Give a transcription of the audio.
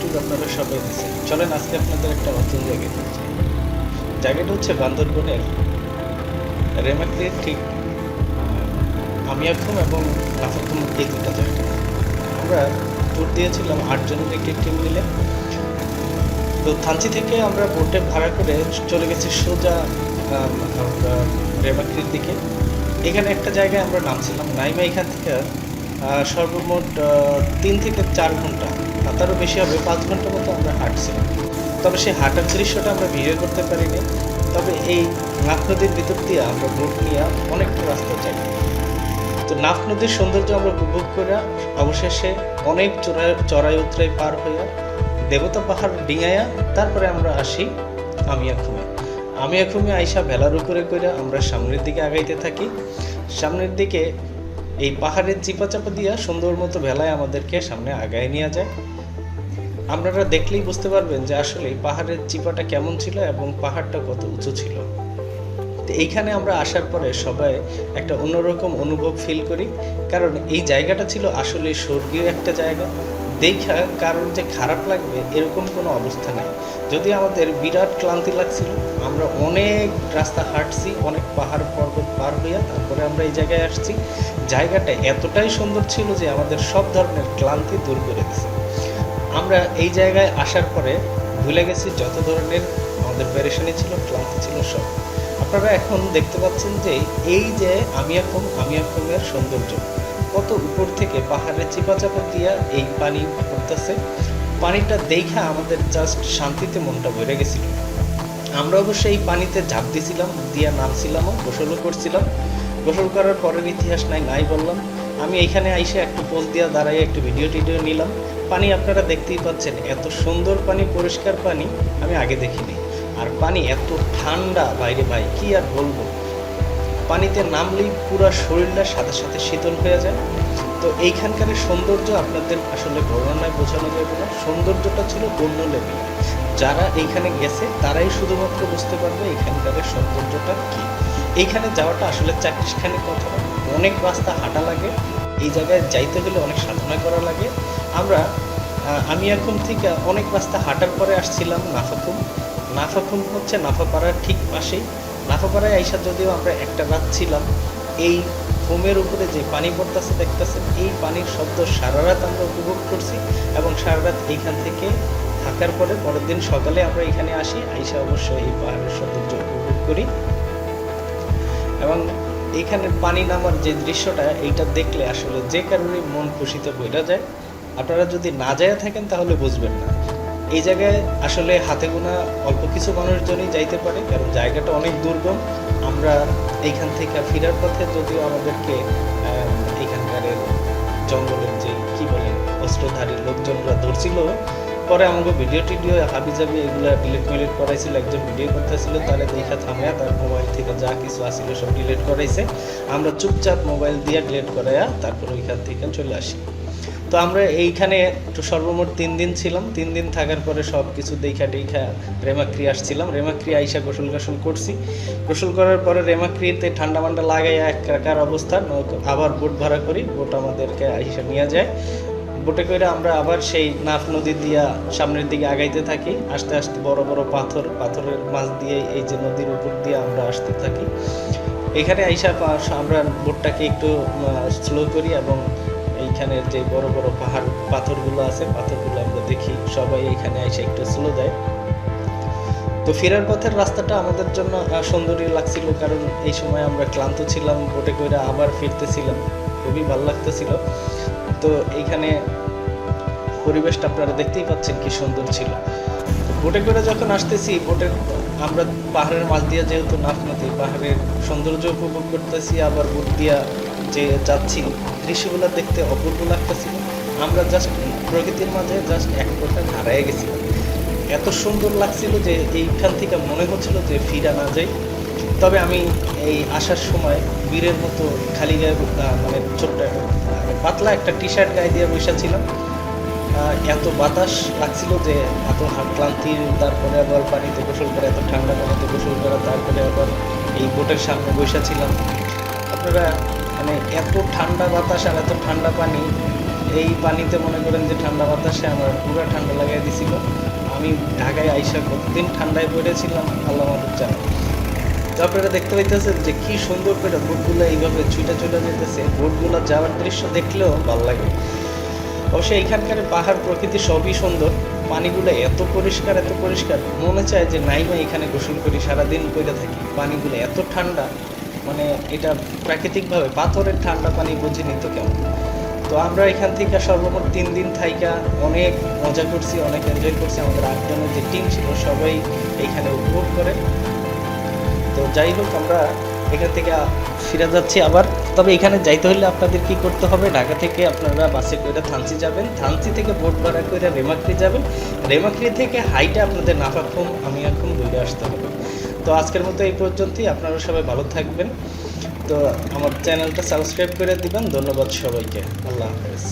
Tour আপনারা সবাই দিচ্ছেন চলেন, আজকে আপনাদের একটা জায়গায় নিয়ে যাই। জায়গাটা হচ্ছে বান্দরবনের রেমাক্রির ঠিক আমিয়াখুম এবং নাফাকুম এই দুটা জায়গা আমরা ট্যুর দিয়েছিলাম আটজনের একটি টিম মিলে। তো থানচি থেকে আমরা বোটে ভাড়া করে চলে গেছি সোজা রেমাক্রির দিকে। এখানে একটা জায়গায় আমরা নামছিলাম। নাইমা এখান থেকে সর্বমোট তিন থেকে চার ঘণ্টা আর তারও বেশি হবে, পাঁচ ঘণ্টা মতো আমরা হাঁটছিলাম। তবে সেই হাঁটার দৃশ্যটা আমরা ভিডিও করতে পারিনি। তবে এই নাফ নদীর ভিতর দিয়ে আমরা বোট নিয়ে অনেকটা রাস্তা যাই। তো নাফ নদীর সৌন্দর্য আমরা উপভোগ করে অবশেষে অনেক চড়াই চড়াই উতরাই পার হইয়া দেবতা পাহাড় ডিঙাইয়া তারপরে আমরা আসি আমিয়াখুমে আমিয়াখুমে আইসা ভেলার উপরে করে আমরা সামনের দিকে আগাইতে থাকি। সামনের দিকে এই পাহাড়ের চিপা চাপা দিয়া সুন্দর মতো ভেলায় আমাদেরকে সামনে আগায় নিয়ে যায়। আপনারা দেখলেই বুঝতে পারবেন যে আসলে পাহাড়ের চিপাটা কেমন ছিল এবং পাহাড়টা কত উঁচু ছিল। তো এইখানে আমরা আসার পরে সবাই একটা অন্যরকম অনুভব ফিল করি, কারণ এই জায়গাটা ছিল আসলে স্বর্গীয় একটা জায়গা। দেখা কারণ যে খারাপ লাগবে, এরকম কোনো অবস্থা নাই। যদি আমাদের বিরাট ক্লান্তি লাগছিল, আমরা অনেক রাস্তা হাঁটছি, অনেক পাহাড় পর্বত পার হইয়া তারপরে আমরা এই জায়গায় আসছি। জায়গাটা এতটাই সুন্দর ছিল যে আমাদের সব ধরনের ক্লান্তি দূর করে দিছে। আমরা এই জায়গায় আসার পরে ভুলে গেছি যত ধরনের আমাদের পেরেশানি ছিল, ক্লান্তি ছিল সব। আপনারা এখন দেখতে পাচ্ছেন যে এই যে আমিয়াখম আমিয়াখমের সৌন্দর্য। কত উপর থেকে পাহাড়ে চিপা চাপা দিয়া এই পানি পড়তেছে? পানিটা দেখা আমাদের জাস্ট শান্তিতে মনটা ভরে গেছিল। আমরা অবশ্য এই পানিতে ঝাঁপ দিছিলাম, দিয়া নামছিলামও, গোসলও করছিলাম। গোসল করার পরের ইতিহাস নাই নাই বললাম। আমি এইখানে আইসে একটু পোজ দিয়া দাঁড়াই একটু ভিডিও টিডিও নিলাম। পানি আপনারা দেখতেই পাচ্ছেন, এত সুন্দর পানি, পরিষ্কার পানি, আমি আগে দেখিনি। আর পানি এত ঠান্ডা বাইরে ভাই, কি আর বলব? পানিতে নামলেই পুরো শরীরটা সাথে সাথে শীতল হয়ে যায়। তো এইখানকার সৌন্দর্য আপনাদের আসলে বর্ণনায় বোঝানো যাবে না। সৌন্দর্যটা ছিল অন্য লেভেল যারা এইখানে গেছে, তারাই শুধুমাত্র বুঝতে পারবে এখানকার সৌন্দর্যটা কী। এইখানে যাওয়াটা আসলে চাকরিখানি কথা। অনেক রাস্তা হাঁটা লাগে। এই জায়গায় যাইতে গেলে অনেক সাধনা করা লাগে। আমরা আমি এখন থেকে অনেক রাস্তা হাঁটার পরে আসছিলাম নাফাকুম নাফাকুম হচ্ছে নাফাপাড়ার ঠিক পাশেই। নাফাপাড়ায় আইসা যদিও আমরা একটা রাত ছিলাম, এই ঘুমের উপরে যে পানি পড়তেছে দেখতেছেন, এই পানির শব্দ সারা রাত আমরা উপভোগ করছি এবং সারা রাত এইখান থেকে থাকার পরে পরের দিন সকালে আমরা এখানে আসি, আইসা অবশ্যই এই পাহাড়ের সৌন্দর্য উপভোগ করি। এবং এইখানে পানি নামার যে দৃশ্যটা, এইটা দেখলে আসলে যে কারণে মন খুশিতে বইটা যায়। আপনারা যদি না যায় থাকেন তাহলে বুঝবেন না। এই জায়গায় আসলে হাতে গোনা অল্প কিছু মানুষজনই যাইতে পারে, কারণ জায়গাটা অনেক দুর্গম। আমরা এইখান থেকে ফেরার পথে যদিও আমাদেরকে এইখানকার জঙ্গলের যে, কি বলে, অস্ত্রধারী লোকজনরা ধরছিল, পরে আমাকে ভিডিও টিডিও, হাবি জাবি এগুলা ডিলিট মিলিট করাইছিল, একজন ভিডিও করতেছিল তাহলে দেখা থামিয়া তার মোবাইল থেকে যা কিছু আসছিল সব ডিলিট করাইছে। আমরা চুপচাপ মোবাইল দিয়ে ডিলিট করাইয়া তারপর ওইখান থেকে চলে আসি। তো আমরা এইখানে একটু সর্বমোট তিন দিন ছিলাম। তিন দিন থাকার পরে সব কিছু দেখা টেখা রেমাক্রি আসছিলাম। রেমাক্রি আইসা গোসল গোসল করছি। গোসল করার পরে রেমাক্রিতে ঠান্ডা মান্ডা লাগাইয়া একাকার অবস্থা আবার বোট ভাড়া করি, বোট আমাদেরকে আইসা নিয়ে যায়। বোটে করে আমরা আবার সেই নাফ নদী দিয়া সামনের দিকে আগাইতে থাকি। আস্তে আস্তে বড় বড় পাথর, পাথরের মাছ দিয়ে এই যে নদীর উপর দিয়ে আমরা আসতে থাকি। এখানে আইসা আমরা বোটটাকে একটু স্লো করি এবং এইখানের যে বড় বড় পাহাড়, পাথরগুলো আছে, পাথরগুলো আমরা দেখি। সবাই এখানে এসে একটু স্লো দেয়। তো ফেরার পথের রাস্তাটা আমাদের জন্য সুন্দরী লাগছিল কারণ এই সময় আমরা ক্লান্ত ছিলাম, বোটে করে আবার ফিরতেছিলাম। খুবই ভালো লাগতেছিল। তো এইখানে পরিবেশটা আপনারা দেখতেই পাচ্ছেন কি সুন্দর ছিল। বোটে করে যখন আসতেছি বোটের আমরা পাহাড়ের মাছ দিয়ে যেহেতু নাফ নদী পাহাড়ের সৌন্দর্য উপভোগ করতেছি, আবার বোট দিয়া যে যাচ্ছি, দৃশ্যগুলো দেখতে অপূর্ব লাগতেছিল। আমরা জাস্ট প্রকৃতির মাঝে জাস্ট এক প্রকার হারায় গেছিলাম এত সুন্দর লাগছিল যে এইখান থেকে মনে হচ্ছিল যে ফিরা না যাই। তবে আমি এই আসার সময় বীরের মতো খালি গায়ে মানে ছোট্ট মানে পাতলা একটা টি শার্ট গায়ে দিয়ে বসেছিলাম এত বাতাস লাগছিল যে এত ক্লান্তি, তারপরে আবার পানিতে গোসল করা, এত ঠান্ডা পানিতে গোসল করা, তারপরে আবার এই বোটের সামনে বসেছিলাম আপনারা মানে এত ঠান্ডা বাতাস আর এত ঠান্ডা পানি, এই পানিতে মনে করেন যে ঠান্ডা বাতাসে আমার পুরো ঠান্ডা লাগাই দিছিল। আমি ঢাকায় আইসা কতদিন ঠান্ডায় পড়েছিলাম, আল্লাহ মাদুর জানে তো আপনারা দেখতে পাইতেছেন যে কি সুন্দর করে বোটগুলো এইভাবে ছুটে ছুটে যেতেছে। বোটগুলো যাওয়ার দৃশ্য দেখলেও ভালো লাগে। অবশ্য এইখানকার পাহাড় প্রকৃতি সবই সুন্দর। পানিগুলো এত পরিষ্কার এত পরিষ্কার। মনে চায় যে নাইমা এখানে গোসল করি, সারাদিন পড়ে থাকি। পানিগুলো এত ঠান্ডা। মানে এটা প্রাকৃতিকভাবে পাথরের ঠান্ডা পানি বুঝিনি তো কেমন? তো আমরা এখান থেকে সর্বমোট তিন দিন থাইকা অনেক মজা করছি, অনেক এনজয় করছি। আমাদের আটজনের যে টিম ছিল সবাই এইখানে উপভোগ করে। তো যাই হোক, আমরা এখান থেকে ফিরে যাচ্ছি আবার। তবে এখানে যাইতে হলে আপনাদের কি করতে হবে? ঢাকা থেকে আপনারা বাসে করে থানচি যাবেন। থানচি থেকে বোট ভাড়া করে রেমাক্রি যাবেন। রেমাক্রি থেকে হাইটে আপনাদের নাফাক্ষম আমি এখন ঘুরে আসতে হবে। তো আজকের মতো এই পর্যন্তই। আপনারা সবাই ভালো থাকবেন। তো আমার চ্যানেলটা সাবস্ক্রাইব করে দিবেন। ধন্যবাদ সবাইকে। আল্লাহ হাফেজ।